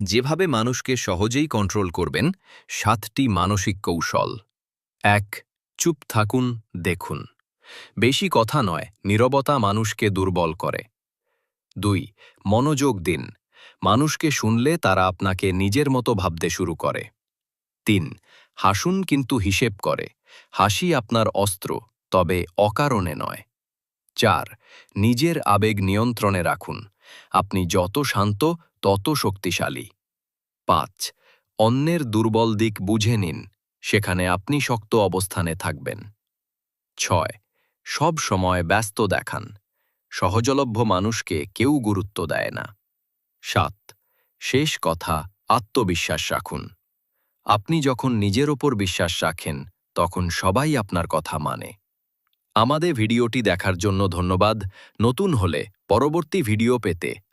যেভাবে মানুষকে সহজেই কন্ট্রোল করবেন, সাতটি মানসিক কৌশল। এক, চুপ থাকুন, দেখুন। বেশি কথা নয়, নীরবতা মানুষকে দুর্বল করে। দুই, মনোযোগ দিন। মানুষকে শুনলে তারা আপনাকে নিজের মতো ভাবতে শুরু করে। তিন, হাসুন কিন্তু হিসেব করে। হাসি আপনার অস্ত্র, তবে অকারণে নয়। চার, নিজের আবেগ নিয়ন্ত্রণে রাখুন। আপনি যত শান্ত তত শক্তিশালী। পাঁচ, অন্যের দুর্বল দিক বুঝে নিন, সেখানে আপনি শক্ত অবস্থানে থাকবেন। ছয়, সব সময় ব্যস্ত দেখান, সহজলভ্য মানুষকে কেউ গুরুত্ব দেয় না। সাত, শেষ কথা, আত্মবিশ্বাস রাখুন। আপনি যখন নিজের ওপর বিশ্বাস রাখেন, তখন সবাই আপনার কথা মানে। আমাদের ভিডিওটি দেখার জন্য ধন্যবাদ। নতুন হলে পরবর্তী ভিডিও পেতে